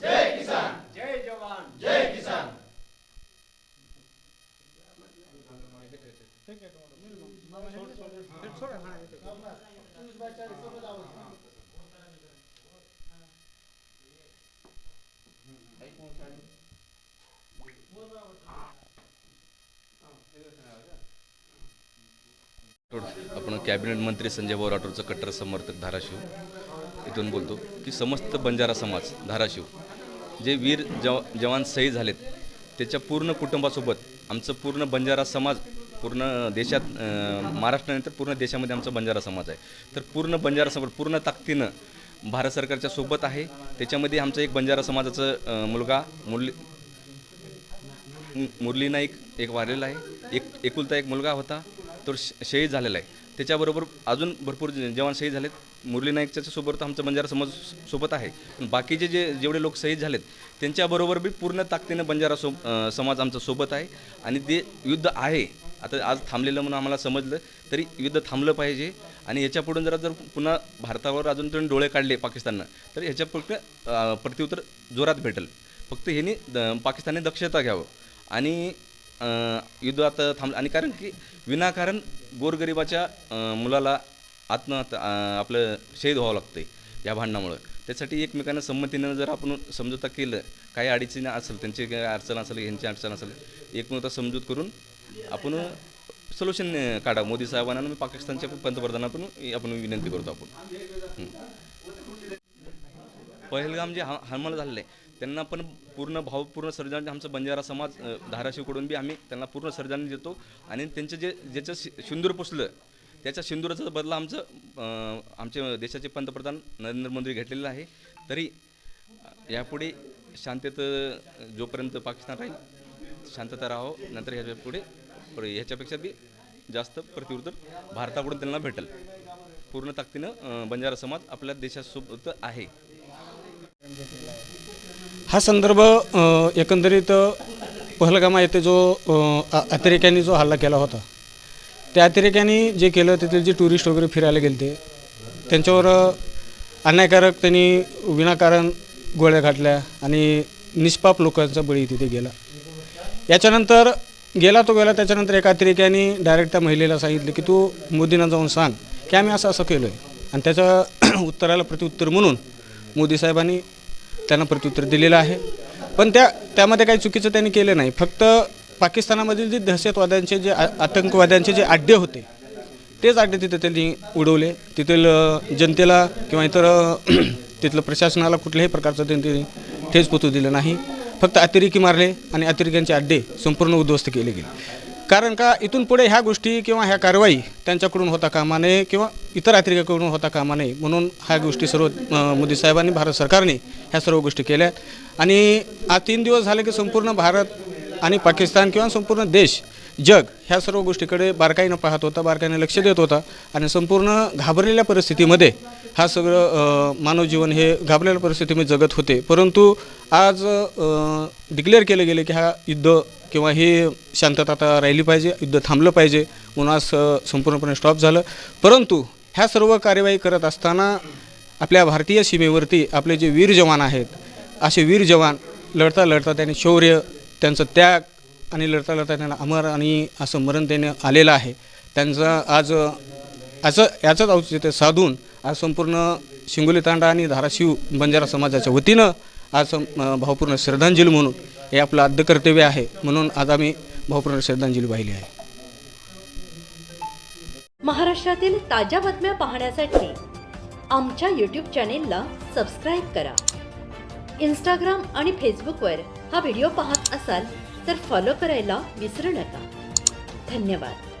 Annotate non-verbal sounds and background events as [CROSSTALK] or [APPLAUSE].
जय किसान जय जवान जय किसान. आपण कॅबिनेट मंत्री संजय भाऊ राठोडचं कट्टर समर्थक धाराशिव. इथून बोलतो की समस्त बंजारा समाज धाराशिव जे वीर जव जवान सही झालेत त्याच्या पूर्ण कुटुंबासोबत आमचं पूर्ण बंजारा समाज पूर्ण देशात महाराष्ट्रानंतर पूर्ण देशामध्ये आमचा बंजारा समाज आहे. तर पूर्ण बंजारा समाज पूर्ण ताकदीनं भारत सरकारच्या सोबत आहे. त्याच्यामध्ये आमचं एक बंजारा समाजाचं मुलगा मुरली मुरली नाईक एक वारलेला आहे. एक एकुलता एक मुलगा होता तो श- शहीद झालेला आहे. त्याच्याबरोबर अजून भरपूर जवान शहीद झालेत. मुरली नाईकच्या सोबत आमचं बंजारा समाज सोबत आहे. पण बाकीचे जे जेवढे लोक शहीद झालेत त्यांच्याबरोबर बी पूर्ण ताकदीनं बंजारा सो समाज आमचा सोबत आहे. आणि ते युद्ध आहे आता आज थांबलेलं म्हणून आम्हाला समजलं तरी युद्ध थांबलं पाहिजे. आणि याच्यापुढून जरा जर पुन्हा भारतावर अजून तुम्ही डोळे काढले पाकिस्ताननं तर ह्याच्या फक्त प्रत्युत्तर जोरात भेटेल. फक्त ह्यांनी द- पाकिस्तानने दक्षता घ्यावं. आणि युद्धात युद्ध आता थांबलं. आणि कारण की विनाकारण गोरगरिबाच्या मुलाला आत्महत्या आपलं शहीद व्हावं लागतं आहे या भांडणामुळं. त्यासाठी एकमेकांना संमतीनं जर आपण समजूता केलं काही अडीचणी असेल त्यांची काही अडचण असेल ह्यांची अडचण असेल एकमेकता समजूत करून आपण सोल्युशन काढा. मोदी साहेबांना पाकिस्तानच्या पंतप्रधानांना पण आपण विनंती करतो आपण. पहलगाम जे हा हमला झालेलं आहे त्यांना पण पूर्ण भावपूर्ण सर्जन आमचं बंजारा समाज धाराशिवकडून बी आम्ही त्यांना पूर्ण सर्जन देतो. आणि त्यांचं जे ज्याचं शि- शिंदूर पुसलं त्याच्या सिंदुराचा बदला आमचं आमचे देशाचे पंतप्रधान नरेंद्र मोदी घेतलेलं आहे. तरी यापुढे शांतेत जोपर्यंत पाकिस्तान राहील शांतता राहावं नंतर ह्याच्या पुढे ह्याच्यापेक्षा बी जास्त प्रत्युत्तर भारताकडून त्यांना भेटेल. पूर्ण ताकदीनं बंजारा समाज आपल्या देशासोबत आहे. हा संदर्भ एकंदरीत पहलगामा येथे जो अतिरेक्यांनी जो हल्ला केला होता त्या अतिरेक्यांनी जे केलं तिथले जे टुरिस्ट वगैरे फिरायला गेले ते त्यांच्यावर अन्यायकारक त्यांनी विनाकारण गोळ्या घातल्या आणि निष्पाप लोकांचा बळी तिथे गेला. याच्यानंतर गेला तो गेला त्याच्यानंतर एका अतिरेक्याने डायरेक्ट त्या महिलेला सांगितलं की तू मोदींना जाऊन सांग की आम्ही असं असं केलं आहे आणि त्याच्या [CLEARS THROAT] उत्तराला प्रत्युत्तर म्हणून मोदी साहेबांनी त्यांना प्रत्युत्तर दिलेलं आहे. पण त्या त्यामध्ये काही चुकीचं त्यांनी केलं नाही. फक्त पाकिस्तानामधील जे दहशतवाद्यांचे जे आतंकवाद्यांचे जे अड्डे होते तेच अड्डे तिथे त्यांनी उडवले. तेथील जनतेला किंवा इतर [CLEARS THROAT] तिथलं प्रशासनाला कुठल्याही प्रकारचं त्यांनी ठेच पोचू दिलं नाही. फक्त अतिरेकी मारले आणि अतिरेक्यांचे अड्डे संपूर्ण उद्ध्वस्त केले गेले. कारण का इथून पुढे ह्या गोष्टी किंवा ह्या कारवाई त्यांच्याकडून होता कामा नये किंवा इतर अतिरेकाकडून होता कामा नये म्हणून ह्या गोष्टी सर्व मोदी साहेबांनी भारत सरकारने ह्या सर्व गोष्टी केल्या आणि आज तीन दिवस झाले की संपूर्ण भारत आणि पाकिस्तान किंवा संपूर्ण देश जग ह्या सर्व गोष्टीकडे बारकाईनं पाहत होता बारकाईनं लक्ष देत होता आणि संपूर्ण घाबरलेल्या परिस्थितीमध्ये हा सगळं मानव जीवन हे घाबरलेल्या परिस्थितीमध्ये जगत होते. परंतु आज डिक्लेअर केलं गेलं की हा युद्ध किंवा हे शांतता आता राहिली पाहिजे युद्ध थांबलं पाहिजे उन्हास संपूर्णपणे स्टॉप झालं. परंतु ह्या सर्व कार्यवाही करत असताना आपल्या भारतीय सीमेवरती आपले जे वीर जवान आहेत असे वीर जवान लढता लढता त्यांनी शौर्य त्यांचं त्याग आणि लढता लढता त्यांना अमर आणि असं मरण त्याने आलेलं आहे. त्यांचं आज असं याचंच औचित्य साधून आज संपूर्ण शिंगोली तांडा आणि धाराशिव बंजारा समाजाच्या वतीनं आज भावपूर्ण श्रद्धांजली म्हणून हे आपलं आद्य कर्तव्य आहे म्हणून आज आम्ही भावपूर्ण श्रद्धांजली वाहिली आहे. महाराष्ट्रातील ताज्या बातम्या पाहण्यासाठी आमच्या यूट्यूब चॅनेलला सबस्क्राईब करा. इंस्टाग्राम आणि फेसबुकवर हा व्हिडिओ पाहत असाल तर फॉलो करायला विसरू नका. धन्यवाद.